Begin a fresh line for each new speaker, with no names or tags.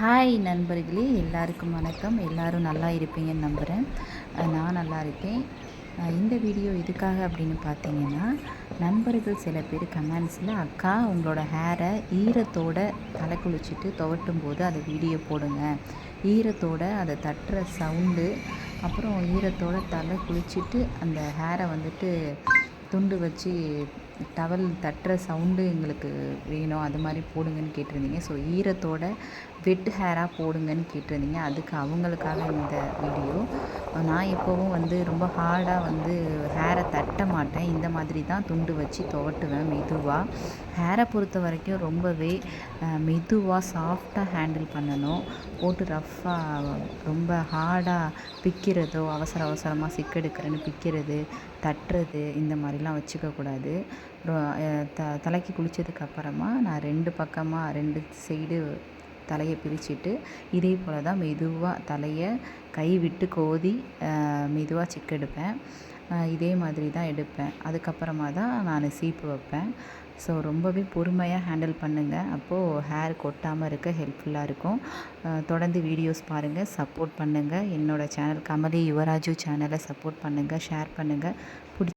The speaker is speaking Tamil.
ஹாய் நண்பர்களே. எல்லாருக்கும் வணக்கம். எல்லாரும் நல்லா இருப்பீங்கன்னு நம்புகிறேன் நான் நல்லா இருக்கேன். இந்த வீடியோ எதுக்காக அப்படின்னு பார்த்தீங்கன்னா நண்பர்கள் சில பேர் கமெண்ட்ஸில் அக்கா உங்களோட ஹேரை ஈரத்தோட தலை குளிச்சுட்டு துவட்டும் போது அதை வீடியோ போடுங்க. ஈரத்தோடு அதை தட்டுற சவுண்டு அப்புறம் ஈரத்தோடு தலை குளிச்சுட்டு அந்த ஹேரை வந்துட்டு துண்டு வச்சு டவல் தட்டுற சவுண்டு எங்களுக்கு வேணும். அது மாதிரி போடுங்கன்னு கேட்டிருந்தீங்க. ஸோ ஈரத்தோட வெட் ஹேராக போடுங்கன்னு கேட்டிருந்தீங்க. அதுக்கு அவங்களுக்காக இந்த வீடியோ நான் எப்போவும் வந்து ரொம்ப ஹார்டாக வந்து ஹேரை தட்ட மாட்டேன். இந்த மாதிரி தான் துண்டு வச்சு துவட்டுவேன் மெதுவாக ஹேரை பொறுத்த வரைக்கும் ரொம்பவே மெதுவாக சாஃப்டாக ஹேண்டில் பண்ணணும். போட்டு ரஃப்பாக ரொம்ப ஹார்டாக பிக்கிறதோ அவசர அவசரமாக சிக்கெடுக்கிறேன்னு பிக்கிறது தட்டுறது இந்த மாதிரிலாம் வச்சுக்கக்கூடாது த தலைக்கு குளித்ததுக்கு அப்புறமா நான் ரெண்டு பக்கமாக ரெண்டு சைடு தலையை பிரிச்சுட்டு இதே போல் தான் மெதுவாக தலையை கை விட்டு கோதி மெதுவாக சிக்கெடுப்பேன் இதே மாதிரி தான் எடுப்பேன். அதுக்கப்புறமா தான் நான் சீப்பு வைப்பேன். ஸோ ரொம்பவே பொறுமையாக ஹேண்டில் பண்ணுங்கள் அப்போது ஹேர் கொட்டாமல் இருக்க ஹெல்ப்ஃபுல்லாக இருக்கும். தொடர்ந்து வீடியோஸ் பாருங்கள் சப்போர்ட் பண்ணுங்கள் என்னோடய சேனல் கமலி யுவராஜு சேனலை சப்போர்ட் பண்ணுங்கள் ஷேர் பண்ணுங்கள்